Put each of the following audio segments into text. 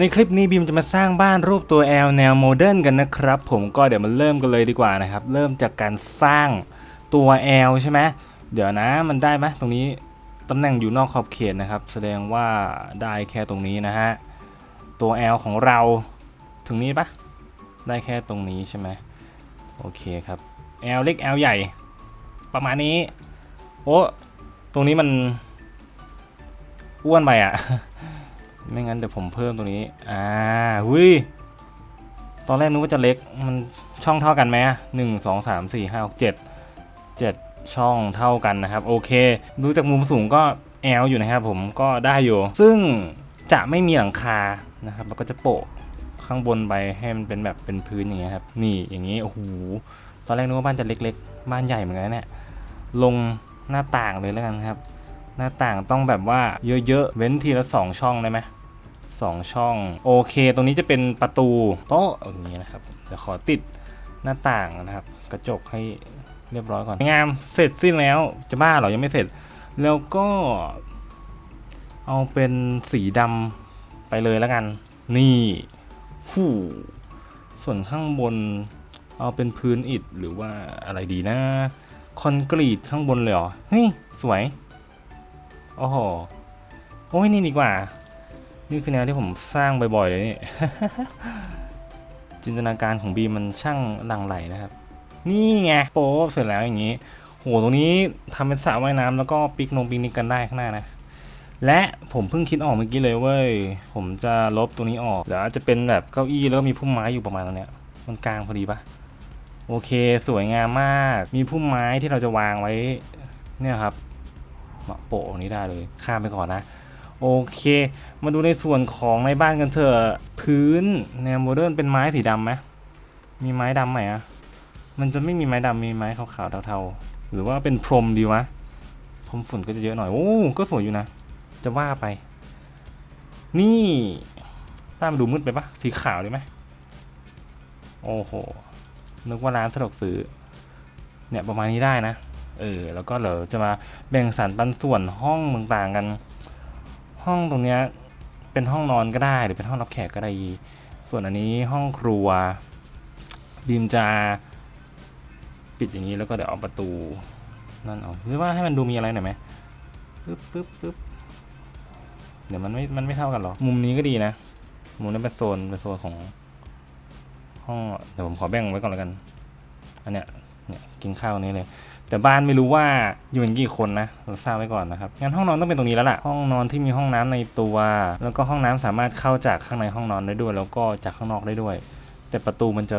ในคลิปนี้บีมจะมาสร้างบ้านรูปตัว L แนวโมเดิร์นกันนะครับ ผมก็เดี๋ยวมาเริ่มกันเลยดีกว่านะครับ เริ่มจากการสร้างตัว L ใช่ไหมเดี๋ยวนะมันได้ไหมตรงนี้ตำแหน่งอยู่นอกขอบเขตนะครับ แสดงว่าได้แค่ตรงนี้นะฮะตัว L ของเราถึงนี้ปะได้แค่ตรงนี้ใช่ไหมโอเคครับ L เล็ก L ใหญ่ ประมาณนี้โอ้ตรงนี้มันอ้วนไปอะ ไม่งั้นเดี๋ยวผมเพิ่มตรงนี้ อ่าหุยตอนแรกนึกว่าจะเล็ก มันช่องเท่ากันไหมหนึ่งสองสามสี่ห้าหกเจ็ดเจ็ดช่องเท่ากันนะครับ โอเค ดูจากมุมสูงก็แอลอยู่นะครับผมก็ได้อยู่ ซึ่งจะไม่มีหลังคานะครับแล้วก็จะโปะข้างบนไปให้มันเป็นแบบเป็นพื้นอย่างเงี้ยครับ นี่อย่างงี้ โอ้โห ตอนแรกนึกว่าบ้านจะเล็ก ๆ บ้านใหญ่เหมือนกันเนี่ย ลงหน้าต่างเลยแล้วกันครับ หน้าต่างต้องแบบว่าเยอะๆ เว้นทีละสองช่องได้ไหม สองช่อง โอเค ตรงนี้จะเป็นประตูโต๊ะอย่างนี้นะครับเดี๋ยวขอติดหน้าต่างนะครับ กระจกให้เรียบร้อยก่อนงามเสร็จสิ้นแล้วจะบ้าหรอยังไม่เสร็จ แล้วก็เอาเป็นสีดำไปเลยแล้วกัน นี่หูส่วนข้างบนเอาเป็นพื้นอิฐหรือว่าอะไรดีนะ คอนกรีตข้างบนเลยเหรอเฮ้ยสวยโอ้โหโอ้ยนี่ดีกว่า นี่คือแนวที่ผมสร้างบ่อยๆเลยนี่ จินตนาการของบีมันช่างหลั่งไหลนะครับ นี่ไงโป๊เสร็จแล้วอย่างนี้ โหตรงนี้ทำเป็นสระว่ายน้ำแล้วก็ปิกนงปิกนิกกันได้ข้างหน้านะ และผมเพิ่งคิดออกเมื่อกี้เลยเว้ย ผมจะลบตรงนี้ออกเดี๋ยวจะเป็นแบบเก้าอี้แล้วก็มีพุ่มไม้อยู่ประมาณตรงเนี้ย มันกลางพอดีปะโอเค สวยงามมาก มีพุ่มไม้ที่เราจะวางไว้ เนี่ยครับมาโปะตรงนี้ได้เลย ข้ามไปก่อนนะ โอเค มาดูในส่วนของในบ้านกันเถอะพื้นแนวโมเดิร์นเป็นไม้สีดำไหมมีไม้ดำไหมอะมันจะไม่มีไม้ดำมีไม้ขาวๆเทาๆหรือว่าเป็นพรมดีวะพรมฝุ่นก็จะเยอะหน่อยโอ้ก็สวยอยู่นะ จะว่าไป นี่บ้ามันดูมืดไปปะสีขาวดีไหมโอ้โหนึกว่าร้านสะดวกซื้อเนี่ยประมาณนี้ได้นะเออแล้วก็เดี๋ยวจะมาแบ่งสรรปันส่วนห้องต่างๆกัน ห้องตรงเนี้ยเป็นห้องนอนก็ได้หรือเป็นห้องรับแขกก็ได้ ส่วนอันนี้ห้องครัวบีมจะปิดอย่างนี้แล้วก็เดี๋ยวเอาประตูนั่นออกหรือว่าให้มันดูมีอะไรหน่อยไหมปึ๊บปึ๊บปึ๊บเดี๋ยวมันไม่ มันไม่เท่ากันหรอ มุมนี้ก็ดีนะ มุมนี้เป็นโซน เป็นโซนของห้อง เดี๋ยวผมขอแบ่งไว้ก่อนแล้วกัน อันเนี้ย เนี่ยกินข้าวนี้เลย แต่บ้านไม่รู้ว่าอยู่กันกี่คนนะเราทราบไว้ก่อนนะครับงั้นห้องนอนต้องเป็นตรงนี้แล้วล่ะห้องนอนที่มีห้องน้ำในตัว แล้วก็ห้องน้ำสามารถเข้าจากข้างในห้องนอนได้ด้วย แล้วก็จากข้างนอกได้ด้วย แต่ประตูมันจะ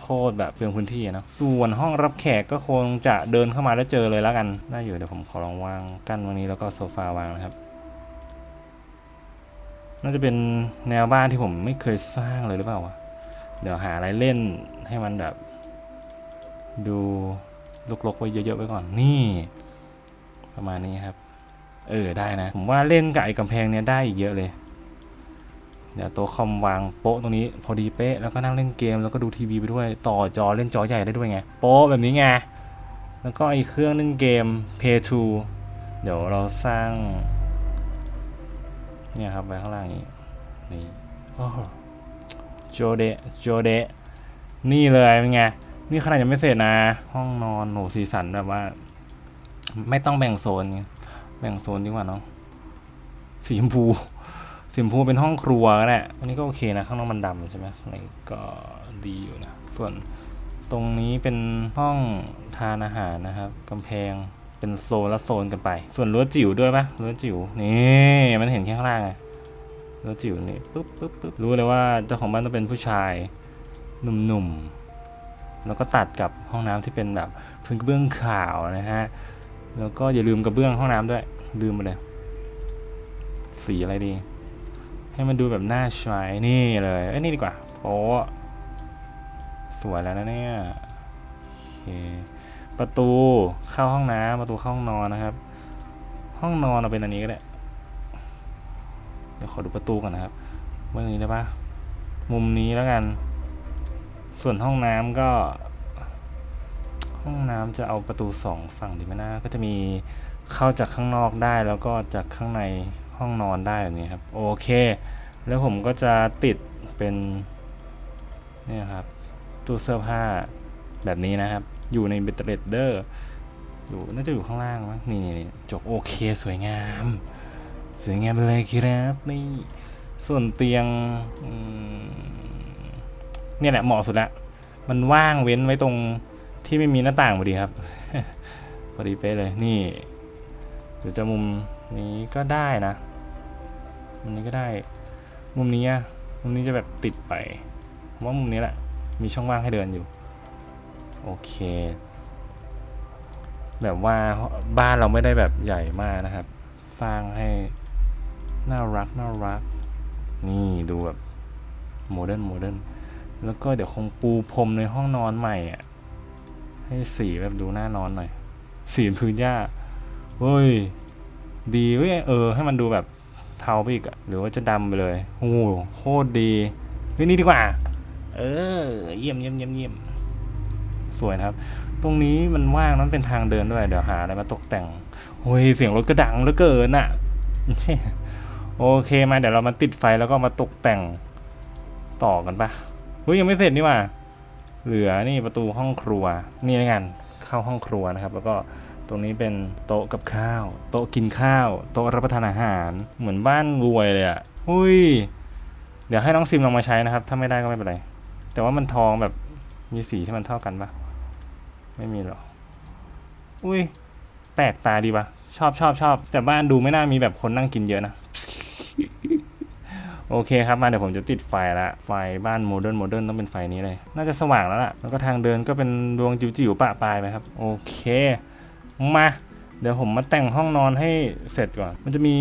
โคตรแบบเปลืองพื้นที่นะส่วนห้องรับแขกก็คงจะเดินเข้ามาแล้วเจอเลยแล้วกันได้อยู่เดี๋ยวผมขอลองวางกั้นตรงนี้แล้วก็โซฟาวางนะครับน่าจะเป็นแนวบ้านที่ผมไม่เคยสร้างเลยหรือเปล่าวะเดี๋ยวหาอะไรเล่นให้มันแบบ ดู ลกๆไว้เยอะๆไว้ก่อนนี่ ประมาณนี้ครับ เออได้นะ ผมว่าเล่นกับไอ้กำแพงเนี้ยได้อีกเยอะเลย เดี๋ยวต๊ะคอมวางโป๊ะตรงนี้พอดีเป๊ะแล้วก็นั่งเล่นเกมแล้วก็ดูทีวีไปด้วยต่อจอเล่นจอใหญ่ได้ด้วยไงโป๊ะแบบนี้ไงแล้วก็ไอ้เครื่องเล่นเกม Play 2เดี๋ยวเราสร้าง เนี่ยครับไว้ข้างล่างนี้นี่โอ้โหโจเดโจเดนี่เลยเป็นไง นี่ขนาดยังไม่เสร็จนะ ห้องนอนโหสีสันแบบว่า ไม่ต้องแบ่งโซนไงแบ่งโซนดีกว่าเนาะสีชมพูสีชมพูเป็นห้องครัวก็ได้อันนี้ก็โอเคนะ ข้างนอกมันดำใช่ไหมข้างในก็ดีอยู่นะ ส่วนตรงนี้เป็นห้องทานอาหารนะครับกำแพงเป็นโซนละโซนกันไป ส่วนรั้วจิ๋วด้วยปะรั้วจิ๋วนี่มันเห็นแค่ข้างล่างไงรั้วจิ๋วนี่ปุ๊บปุ๊บปุ๊บรู้เลยว่าเจ้าของบ้านต้องเป็นผู้ชายหนุ่มๆ แล้วก็ตัดกับห้องน้ำที่เป็นแบบพื้นกระเบื้องขาวนะฮะ แล้วก็อย่าลืมกระเบื้องห้องน้ำด้วย ลืมไปเลย สีอะไรดี ให้มันดูแบบน้าชายนี่เลยเอ้ยนี่ดีกว่าโอ้สวยแล้วนะเนี่ยโอเคประตูเข้าห้องน้ำประตูเข้าห้องนอนนะครับ ห้องนอนเอาเป็นอันนี้ก็ได้เดี๋ยวขอดูประตูก่อนนะครับว่าอย่างนี้ได้ปะมุมนี้แล้วกัน ส่วนห้องน้ำก็ ห้องน้ำจะเอาประตูสองฝั่งดีไหมนะก็จะมีเข้าจากข้างนอกได้แล้วก็จากข้างในห้องนอนได้แบบนี้ครับ โอเค แล้วผมก็จะติดเป็นเนี่ยครับตู้เสื้อผ้าแบบนี้นะครับ อยู่ในเบตเตอร์เดอร์อยู่น่าจะอยู่ข้างล่างมั้งนี่นี่นี่จกโอเคสวยงาม สวยงามไปเลยครับนี่ส่วนเตียงอืม เนี่ยแหละเหมาะสุดละมันว่างเว้นไว้ตรงที่ไม่มีหน้าต่างพอดีครับพอดีเป๊ะเลยนี่หรือจะมุมนี้ก็ได้นะมุมนี้ก็ได้ มุมนี้อะมุมนี้จะแบบติดไปว่ามุมนี้แหละ มีช่องว่างให้เดินอยู่ โอเค แบบว่าบ้านเราไม่ได้แบบใหญ่มากนะครับ สร้างให้น่ารักน่ารัก นี่ดูแบบโมเดิร์นโมเดิร์น แล้วก็เดี๋ยวคงปูพรมในห้องนอนใหม่อะ ให้สีแบบดูน่านอนหน่อย สีพื้นหญ้าเฮ้ย ดีเว้ยเออ ให้มันดูแบบเทาไปอีกอะหรือว่าจะดำไปเลยโอ้โหโคตรดีเฮ้ยนี่ดีกว่า เออ เยี่ยมเยี่ยมเยี่ยมเยี่ยมสวยนะครับ ตรงนี้มันว่างนั้นเป็นทางเดินด้วย เดี๋ยวหาอะไรมาตกแต่งโอ้ยเสียงรถก็ดังเหลือเกินอะ โอเคมาเดี๋ยวเรามาติดไฟแล้วก็มาตกแต่งต่อกันปะ เฮ้ยยังไม่เสร็จนี่ว่า เหลือนี่ประตูห้องครัว นี่แล้วกันเข้าห้องครัวนะครับ แล้วก็ตรงนี้เป็นโต๊ะกับข้าว โต๊ะกินข้าว โต๊ะรับประทานอาหาร เหมือนบ้านรวยเลยอะ่ะอุ้ย เดี๋ยวให้น้องซิมลองมาใช้นะครับ ถ้าไม่ได้ก็ไม่เป็นไร แต่ว่ามันทองแบบมีสีที่มันเท่ากันปะไม่มีหรออุ้ยแปลกตาดีปะชอบชอบชอบ แต่บ้านดูไม่น่ามีแบบคนนั่งกินเยอะนะ โอเคครับ มาเดี๋ยวผมจะติดไฟละ ไฟบ้านโมเดิร์นโมเดิร์นต้องเป็นไฟนี้เลย น่าจะสว่างแล้วล่ะ แล้วก็ทางเดินก็เป็นดวงจิ๋วๆปะปลายไปครับ โอเค มา เดี๋ยวผมมาแต่งห้องนอนให้เสร็จก่อน มันจะมี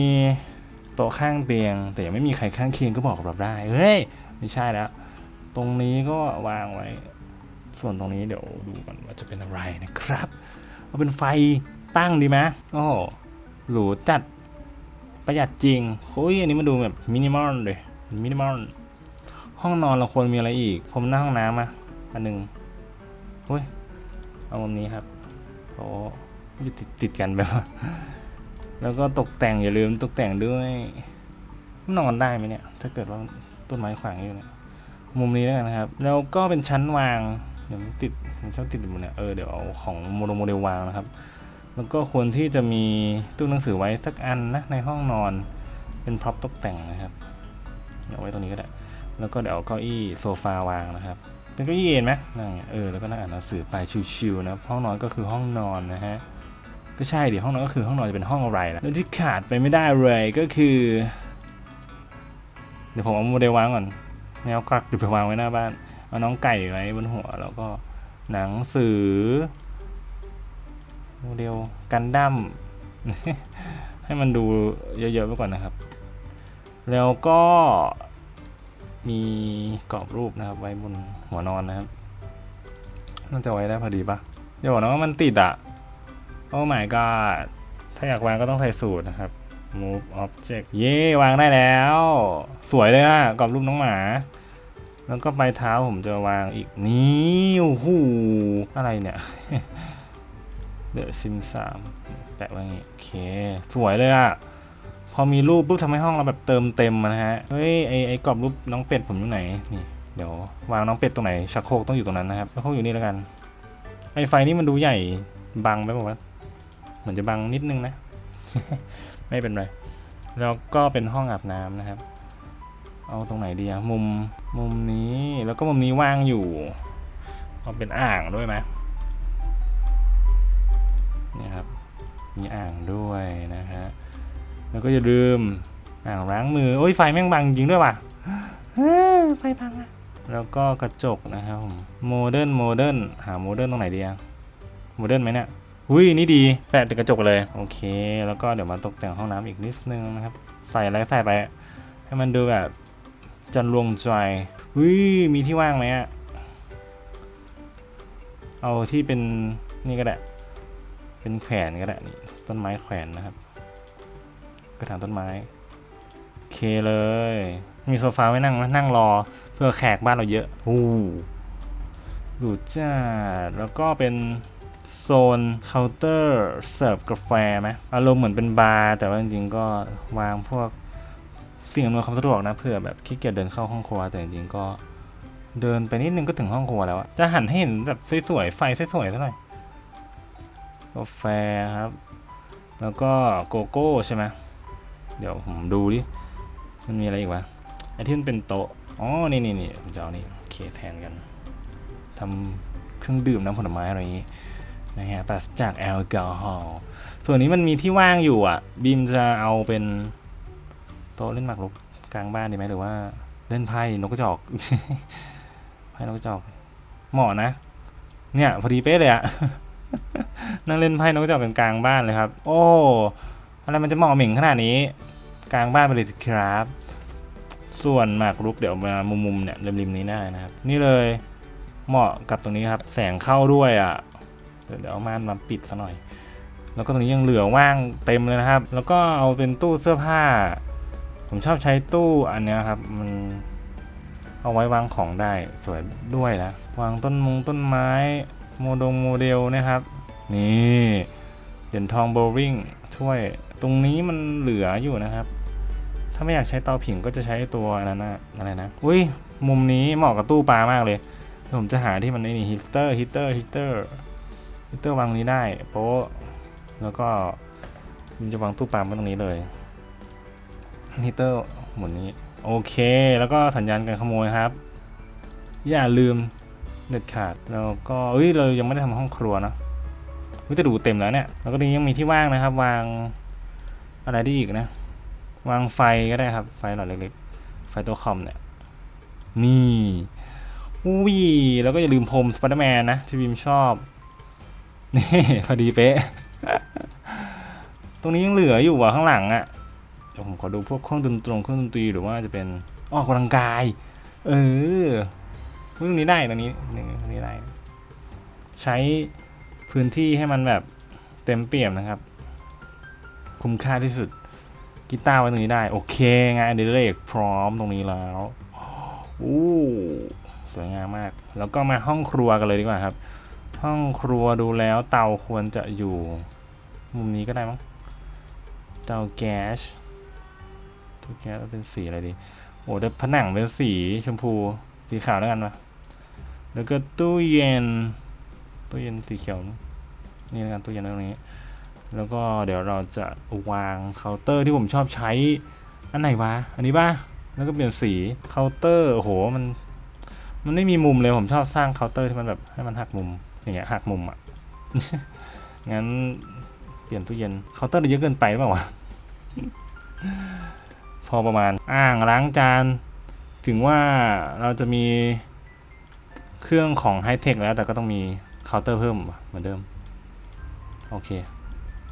โต๊ะข้างเตียง แต่ยังไม่มีใครข้างเคียงก็บอกกับเราได้เฮ้ย ไม่ใช่แล้ว ตรงนี้ก็วางไว้ ส่วนตรงนี้เดี๋ยวดูกันว่าจะเป็นอะไรนะครับ เอาเป็นไฟตั้งดีไหมโอ้โหหรูจัด ประหยัดจริงโอ้ยอันนี้มาดูแบบมินิมอลเลยมินิมอลห้องนอนเราควรมีอะไรอีก ผมหน้าห้องน้ำอะอันหนึ่งเฮ้ยเอามุมนี้ครับโอ้ยติดติดกันแบบแล้วก็ตกแต่งอย่าลืมตกแต่งด้วยนอนได้ไหมเนี่ย ถ้าเกิดว่าต้นไม้ขวางอยู่เนี่ยมุมนี้แล้วกันนะครับ แล้วก็เป็นชั้นวางเดี๋ยวมันติดมันชอบติดอยู่เนี่ยเออเดี๋ยวเอาของโมโดโมเดลวางนะครับ แล้วก็ควรที่จะมีตู้หนังสือไว้สักอันนะในห้องนอนเป็นพร็อพตกแต่งนะครับเดี๋ยวไว้ตรงนี้ก็ได้ แล้วก็เดี๋ยวเก้าอี้โซฟาวางนะครับ เป็นเก้าอี้เอ็นไหมนั่งเงี้ยเออแล้วก็นั่งอ่านหนังสือไปชิวๆนะห้องนอนก็คือห้องนอนนะฮะก็ใช่ดิห้องนอนก็คือห้องนอนจะเป็นห้องอะไรล่ะแล้วที่ขาดไปไม่ได้เลยก็คือ เดี๋ยวผมเอาโมเดลวางก่อนแนวกักเดี๋ยวไปวางไว้หน้าบ้านเอาน้องไก่ไว้บนหัวแล้วก็หนังสือ โมเดลกันดั้มให้มันดูเยอะๆไปก่อนนะครับ แล้วก็มีกรอบรูปนะครับ ไว้บนหัวนอนนะครับน่าจะไว้ได้พอดีปะอย่าบอกนะว่ามันติดอะโอ้ my god ถ้าอยากวางก็ต้องใส่สูตรนะครับ move object เย้วางได้แล้ว สวยเลยอะกรอบรูปน้องหมา แล้วก็ปลายเท้าผมจะวางอีกนี่โอ้โหอะไรเนี่ย เดอะซิมสามแปะไว้อย่างงี้โอเค สวยเลยอะพอมีรูปปุ๊บทำให้ห้องเราแบบเติมเต็มนะฮะ เฮ้ย ไอไอกรอบรูปน้องเป็ดผมอยู่ไหน นี่ เดี๋ยววางน้องเป็ดตรงไหนชักโครกต้องอยู่ตรงนั้นนะครับชักโครกอยู่นี่แล้วกัน ไอไฟนี่มันดูใหญ่บังไปบอกว่าวะเหมือนจะบังนิดนึงนะ ไม่เป็นไร แล้วก็เป็นห้องอาบน้ำนะครับ เอาตรงไหนดีอะมุม มุมนี้ แล้วก็มุมนี้ว่างอยู่ เอาเป็นอ่างด้วยไหม นี่ครับ มีอ่างด้วยนะฮะ แล้วก็อย่าลืมอ่างล้างมือ โอ้ยไฟแม่งบังจริงด้วยว่ะไฟบังอะแล้วก็กระจกนะครับผมโมเดิร์นโมเดิร์นหาโมเดิร์นตรงไหนดีอะโมเดิร์นไหมเนี่ยอุ้ยนี่ดีแปะติดกระจกเลย โอเค แล้วก็เดี๋ยวมาตกแต่งห้องน้ำอีกนิดนึงนะครับ ใส่อะไรใส่ไป ให้มันดูแบบจันรวงใจวิมีที่ว่างไหมอะเอาที่เป็นนี่ก็ได้ เป็นแขวนก็ได้นี่ต้นไม้แขวนนะครับกระถางต้นไม้โอเคเลย มีโซฟาไว้นั่งไหมนั่งรอเพื่อแขกบ้านเราเยอะอู้ดูจ้าแล้วก็เป็นโซนเคาน์เตอร์เสิร์ฟกาแฟไหมอารมณ์เหมือนเป็นบาร์แต่ว่าจริงๆก็วางพวกสิ่งอำนวยความสะดวกนะเผื่อแบบขี้เกียจเดินเข้าห้องครัวแต่จริงๆก็เดินไปนิดนึงก็ถึงห้องครัวแล้วอะจะหันให้เห็นแบบสวยๆไฟสวยๆซะหน่อย กาแฟครับ แล้วก็โกโก้ใช่ไหมเดี๋ยวผมดูดิ มันมีอะไรอีกวะไอที่มันเป็นโต๊ะ อ๋อ นี่นี่นี่ผมจะเอานี่โอเคแทนกัน ทำเครื่องดื่มน้ำผลไม้อะไรอย่างงี้นะฮะปราศจากแอลกอฮอล์ ส่วนนี้มันมีที่ว่างอยู่อะบีมจะเอาเป็นโต๊ะเล่นหมากรุกกลางบ้านดีไหมหรือว่าเล่นไพ่นกกระจอก ไพ่นกกระจอก เหมาะนะ เนี่ยพอดีเป๊ะเลยอะ นั่งเล่นไพ่นกกระจอกกันกลางบ้านเลยครับ โอ้อะไรมันจะเหมาะเหม่งขนาดนี้ กลางบ้านไปเลยสิครับ ส่วนหมากรุกเดี๋ยวมามุมๆเนี่ยริมๆนี้ได้นะครับ นี่เลยเหมาะกับตรงนี้ครับ แสงเข้าด้วยอะ่ะเดี๋ยวเดี๋ยวเอาม่านมาปิดซะหน่อย แล้วก็ตรงนี้ยังเหลือว่างเต็มเลยนะครับ แล้วก็เอาเป็นตู้เสื้อผ้า ผมชอบใช้ตู้อันนี้ครับ มันเอาไว้วางของได้สวยด้วยนะ วางต้นมงต้นไม้ โมดงโมเดลนะครับ นี่เหรียญทองโบวิ่งช่วยตรงนี้มันเหลืออยู่นะครับ ถ้าไม่อยากใช้เตาผิงก็จะใช้ตัวนั้นนะอะไรนะอุ้ยมุมนี้เหมาะกับตู้ปลามากเลยผมจะหาที่มันนี่ฮิตเตอร์ฮิตเตอร์ฮิตเตอร์ฮิตเตอร์วางตรงนี้ได้โป๊ะแล้วก็มันจะวางตู้ปลาไว้ตรงนี้เลยฮีเตอร์หมุนนี้โอเค แล้วก็สัญญาณการขโมยครับ อย่าลืมเด็ดขาดแล้วก็เอ้ยเรายังไม่ได้ทำห้องครัวนะ วิจะดูเต็มแล้วเนี่ย แล้วก็นี้ยังมีที่ว่างนะครับ วางอะไรได้อีกนะ วางไฟก็ได้ครับ ไฟหลอดเล็กๆ ไฟตัวคอมเนี่ย นี่อุ้ยแล้วก็อย่าลืมพรมสไปเดอร์แมนนะ ที่บิมชอบ นี่พอดีเป๊ะ ตรงนี้ยังเหลืออยู่ว่ะข้างหลังอะเดี๋ยวผมขอดูพวกเครื่องดนตรีเครื่องดนตรีหรือว่าจะเป็นออกกำลังกาย เออเรื่องนี้ได้ตรงนี้นี่ตรงนี้ได้ ใช้ พื้นที่ให้มันแบบเต็มเปี่ยมนะครับ คุ้มค่าที่สุดกีตาร์ไว้ตรงนี้ได้ โอเคงานอดิเรกพร้อมตรงนี้แล้วอู้สวยงามมาก แล้วก็มาห้องครัวกันเลยดีกว่าครับ ห้องครัวดูแล้วเตาควรจะอยู่ มุมนี้ก็ได้มั้งเตาแก๊สทุกแก๊สเป็นสีอะไรดีโอ้แต่ผนังเป็นสีชมพูสีขาวแล้วกันวะแล้วก็ตู้เย็น ตู้เย็นสีเขียวนี่แล้วกันตู้เย็นตรงนี้ แล้วก็เดี๋ยวเราจะวางเคาน์เตอร์ที่ผมชอบใช้ อันไหนวะ อันนี้ป่ะ แล้วก็เปลี่ยนสีเคาน์เตอร์ โอ้โห มัน มันไม่มีมุมเลย ผมชอบสร้างเคาน์เตอร์ที่มันแบบให้มันหักมุม อย่างเงี้ยหักมุมอะ งั้นเปลี่ยนตู้เย็น เคาน์เตอร์เยอะเกินไปหรือเปล่าวะ พอประมาณ อ่างล้างจาน ถึงว่าเราจะมีเครื่องของไฮเทคแล้วแต่ก็ต้องมี เคาน์เตอร์เพิ่มเหมือนเดิม โอเค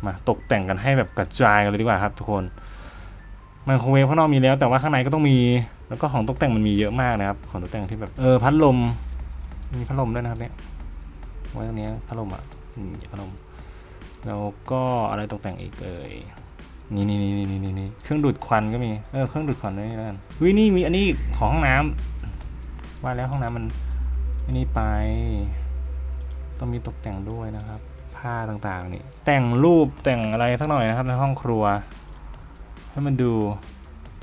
มาตกแต่งกันให้แบบกระจายกันเลยดีกว่าครับทุกคนไมโครเวฟข้างนอกมีแล้วแต่ว่าข้างในก็ต้องมี แล้วก็ของตกแต่งมันมีเยอะมากนะครับ ของตกแต่งที่แบบเออพัดลม มีพัดลมด้วยนะครับเนี่ยไว้ตรงนี้พัดลมอะพัดลมแล้วก็อะไรตกแต่งอีกเอ่ยนี่นี่นี่นี่นี่นี่เครื่องดูดควันก็มี เออเครื่องดูดควันด้วยนี่แล้วกันวินี่มีอันนี้ของห้องน้ำว่าแล้วห้องน้ำมันอันนี้ไป ต้องมีตกแต่งด้วยนะครับ ผ้าต่างๆนี่แต่งรูปแต่งอะไรสักหน่อยนะครับในห้องครัว ให้มันดู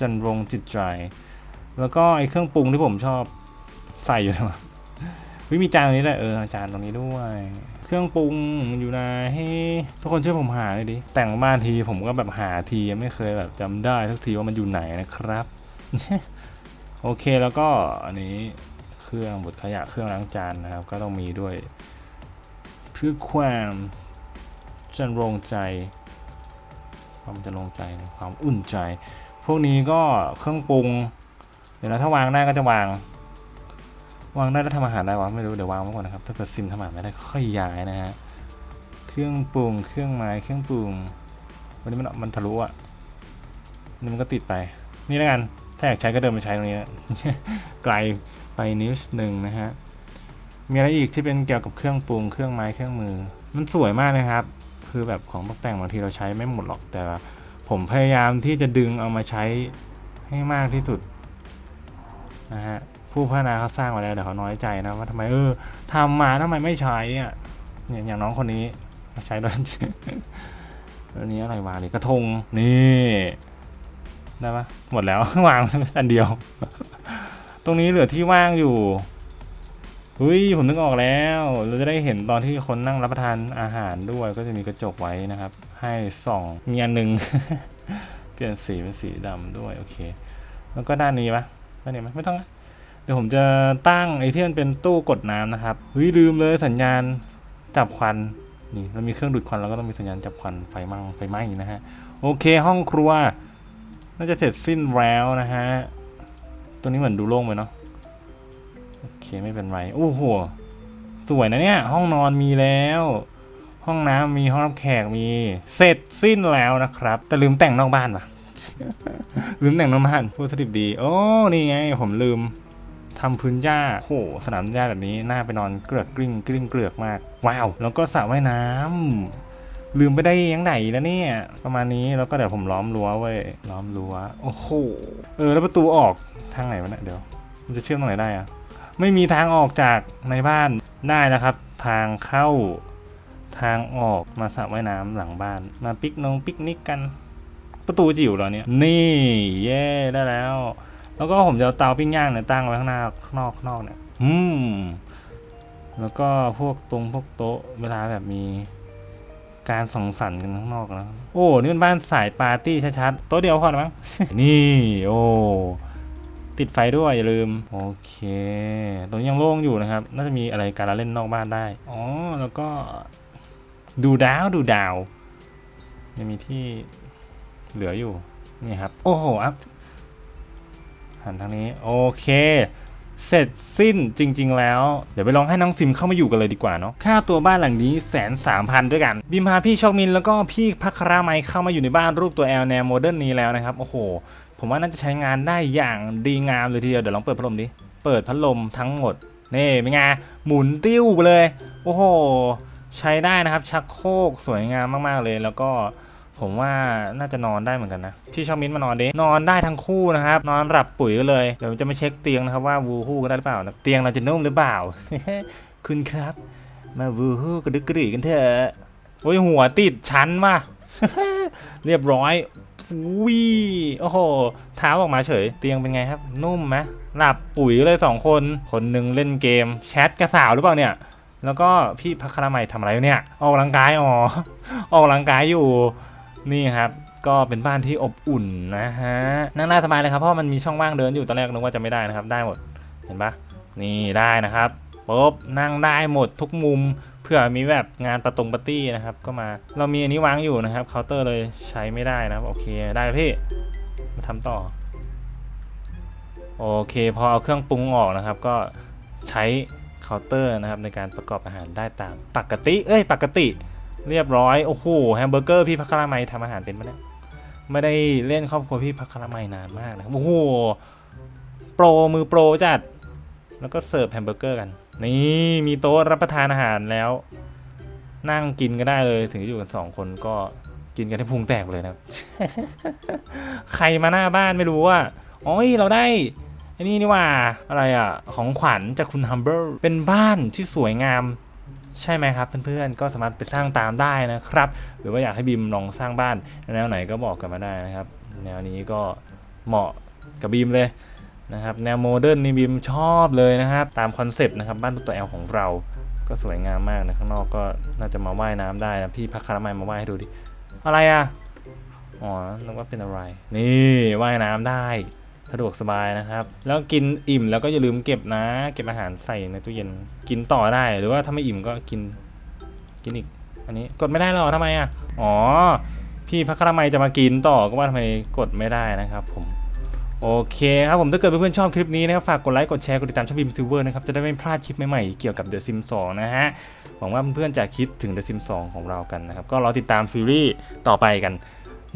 จันรงจิตใจ แล้วก็ไอ้เครื่องปรุงที่ผมชอบใส่อยู่นะวิมีจานตรงนี้แหละเออจานตรงนี้ด้วย เครื่องปรุงอยู่ไหนทุกคนช่วยผมหาเลยดิแต่งบ้านทีผมก็แบบหาทียังไม่เคยแบบจำได้ทุกทีว่ามันอยู่ไหนนะครับ โอเคแล้วก็อันนี้เครื่องบดขยะเครื่องล้างจานนะครับ ก็ต้องมีด้วย เพื่อความจันรงใจ ความจันรงใจความอุ่นใจ พวกนี้ก็เครื่องปรุง เดี๋ยวนะถ้าวางได้ก็จะวาง วางได้แล้วทำอาหารได้วะไม่รู้เดี๋ยววางไว้ก่อนนะครับ ถ้าเกิดซิมทำอาหารไม่ได้ค่อยย้ายนะฮะเครื่องปรุงเครื่องไม้เครื่องปรุงวันนี้มันมันทะลุอะนี่มันก็ติดไป นี่แล้วกันถ้าอยากใช้ก็เดินไปใช้ตรงนี้นะไกลไปนิดหนึ่งนะฮะ มีอะไรอีกที่เป็นเกี่ยวกับเครื่องปรุงเครื่องไม้เครื่องมือ มันสวยมากนะครับ คือแบบของตกแต่งบางทีเราใช้ไม่หมดหรอกแต่ผมพยายามที่จะดึงเอามาใช้ให้มากที่สุดนะฮะผู้พัฒนาเขาสร้างมาแล้วแต่เขาน้อยใจนะว่าทำไมเออทำมาทำไมไม่ใช้อะเนี่ยอย่างน้องคนนี้ใช้ด้วยอันนี้อะไรวะนี่กระทงนี่ได้ปะหมดแล้ววางอันเดียว ตรงนี้เหลือที่ว่างอยู่ อุ้ยผมนึกออกแล้ว เราจะได้เห็นตอนที่คนนั่งรับประทานอาหารด้วยก็จะมีกระจกไว้นะครับ ให้ส่องมีอันหนึ่งเปลี่ยนสีเป็นสีดำด้วยโอเค แล้วก็ด้านนี้ปะด้านนี้ไหมไม่ต้องเดี๋ยวผมจะตั้งไอ้ที่มันเป็นตู้กดน้ำนะครับเฮ้ยลืมเลยสัญญาณจับควันนี่เรามีเครื่องดูดควันแล้วก็ต้องมีสัญญาณจับควันไฟมั่งไฟไหม้นะฮะโอเคห้องครัว น่าจะเสร็จสิ้นแล้วนะฮะตัวนี้เหมือนดูโล่งไปเนาะ โอเคไม่เป็นไรโอ้โหสวยนะเนี่ย ห้องนอนมีแล้ว ห้องน้ำมีห้องรับแขกมี เสร็จสิ้นแล้วนะครับ แต่ลืมแต่งนอกบ้านปะลืมแต่งนอกบ้านพูดสดิบดี โอ้นี่ไง ผมลืมทำพื้นหญ้าโหสนามหญ้าแบบนี้น่าไปนอนเกลือกกลิ้งกลิ้งเกลือกมาก ว้าว แล้วก็สระว่ายน้ำลืมไปได้ยังไหนแล้วเนี่ย ประมาณนี้แล้วก็เดี๋ยวผมล้อมรั้วไว้ยล้อมรั้วโอ้โหเออแล้วประตูออกทางไหนวะเนี่ยเดี๋ยว มันจะเชื่อมตรงไหนได้อะ ไม่มีทางออกจากในบ้านได้นะครับ ทางเข้าทางออกมาสระว่ายน้ำหลังบ้าน มาปิกนงปิกนิกกัน ประตูจิ๋วเหรอเนี่ย นี่เย่ได้แล้ว แล้วก็ผมจะเอาเตาปิ้งย่างเนี่ยตั้งไว้ข้างหน้าข้างนอกข้างนอกเนี่ยอืมแล้วก็พวกตรงพวกโต๊ะเวลาแบบมีการสังสรรค์กันข้างนอกนะ โอ้ นี่เป็นบ้านสายปาร์ตี้ชัดๆ โต๊ะเดียวพอนะมั้ง นี่ โอ้ ติดไฟด้วยอย่าลืม โอเค ตรงนี้ยังโล่งอยู่นะครับ น่าจะมีอะไรการละเล่นนอกบ้านได้ อ๋อ แล้วก็ดูดาวดูดาวยังมีที่เหลืออยู่ นี่ครับ โอ้โหอัพหันทางนี้ โอเค เสร็จสิ้นจริง ๆ แล้ว เดี๋ยวไปลองให้น้องซิมเข้ามาอยู่กันเลยดีกว่าเนาะ ค่าตัวบ้านหลังนี้แสนสามพันด้วยกัน บิมพาพี่โชคมินแล้วก็พี่พัคราไมค์เข้ามาอยู่ในบ้านรูปตัวแอลแนวโมเดิร์นนี้แล้วนะครับ โอ้โห ผมว่าน่าจะใช้งานได้อย่างดีงามเลยทีเดียวเดี๋ยวลองเปิดพัดลมดิ เปิดพัดลมทั้งหมด นี่เป็นไงหมุนติ้วไปเลย โอ้โห ใช้ได้นะครับ ชักโครกสวยงามมากๆเลยแล้วก็ผมว่าน่าจะนอนได้เหมือนกันนะ พี่ชอบมิ้นมานอนดินอนได้ทั้งคู่นะครับ นอนหลับปุ๋ยกันเลย เดี๋ยวจะมาเช็คเตียงนะครับว่าวูฮู้กันได้หรือเปล่านะเตียงเราจะนุ่มหรือเปล่า คุณครับ มาวูฮู้กระดึกกระดือกันเถอะโอ้ยหัวติดชั้นมาเรียบร้อย วิโอ้โหเท้าออกมาเฉย เตียงเป็นไงครับ นุ่มไหมหลับปุ๋ยเลยสองคน คนหนึ่งเล่นเกม แชทกระสาวหรือเปล่าเนี่ย แล้วก็พี่พัคราไมยทำอะไรเนี่ย ออกกำลังกายอ๋อออกกำลังกายอยู่ นี่ครับก็เป็นบ้านที่อบอุ่นนะฮะ นั่งได้สบายเลยครับ เพราะมันมีช่องว่างเดินอยู่ตอนแรกนึกว่าจะไม่ได้นะครับ ได้หมด เห็นปะนี่ได้นะครับปุ๊บนั่งได้หมดทุกมุม เพื่อมีแบบงานประตงปาร์ตี้นะครับ ก็มาเรามีอันนี้วางอยู่นะครับเคาน์เตอร์เลยใช้ไม่ได้นะครับ โอเคได้พี่มาทำต่อ โอเค พอเอาเครื่องปรุงออกนะครับ ก็ใช้เคาน์เตอร์นะครับ ในการประกอบอาหารได้ตามปกติ เอ้ย ปกติ เรียบร้อยโอ้โหแฮมเบอร์เกอร์พี่พัคราไมทำอาหารเป็นปะเนี่ยไม่ได้เล่นครอบครัวพี่พัคราไมนานมากนะโอ้โหโปรมือโปรจัด แล้วก็เสิร์ฟแฮมเบอร์เกอร์กัน นี่มีโต๊ะรับประทานอาหารแล้ว นั่งกินก็ได้เลยถึงจะอยู่กันสองคนก็กินกันให้พุงแตกเลยนะใครมาหน้าบ้านไม่รู้ว่าอ๋อยเราได้ไอ้นี่นี่ว่าอะไรอะของขวัญจากคุณฮัมเบอร์เป็นบ้านที่สวยงาม ใช่ไหมครับเพื่อนๆก็สามารถไปสร้างตามได้นะครับ หรือว่าอยากให้บิมลองสร้างบ้านแนวไหนก็บอกกันมาได้นะครับ แนวนี้ก็เหมาะกับบิมเลย นะครับแนวโมเดิร์นนี่บิมชอบเลยนะครับ ตามคอนเซปต์นะครับบ้านตัวแอลของเราก็สวยงามมากนะข้างนอกก็น่าจะมาว่ายน้ำได้นะพี่พักคารามายมาว่ายให้ดูดิอะไรอะอ๋อนึกว่าเป็นอะไร นี่ว่ายน้ำได้สะดวกสบายนะครับ แล้วกินอิ่มแล้วก็อย่าลืมเก็บนะ เก็บอาหารใส่ในตู้เย็นกินต่อได้หรือว่าถ้าไม่อิ่มก็กินกินอีก อันนี้กดไม่ได้หรอทำไมอะอ๋อ พี่พักคาราไมยจะมากินต่อก็ว่าทำไมกดไม่ได้นะครับ ผม โอเคครับผมถ้าเกิดเพื่อนๆชอบคลิปนี้นะครับฝากกดไลค์กดแชร์กดติดตามช่องบีมซิลเวอร์นะครับจะได้ไม่พลาดคลิปใหม่ๆเกี่ยวกับ The Sims 2นะฮะหวังว่าเพื่อนๆจะคิดถึง The Sims 2ของเรากันนะครับก็รอติดตามซีรีส์ต่อไปกัน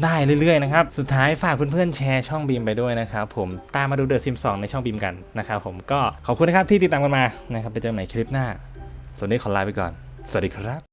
ได้เรื่อยๆนะครับสุดท้ายฝากเพื่อนๆแชร์ช่องบีมไปด้วยนะครับผมตามมาดู The Sims 2ในช่องบีมกันนะครับผมก็ขอบคุณนะครับที่ติดตามกันมานะครับไปเจอกันใหม่คลิปหน้าส่วนนี้ขอลาไปก่อน สวัสดีครับ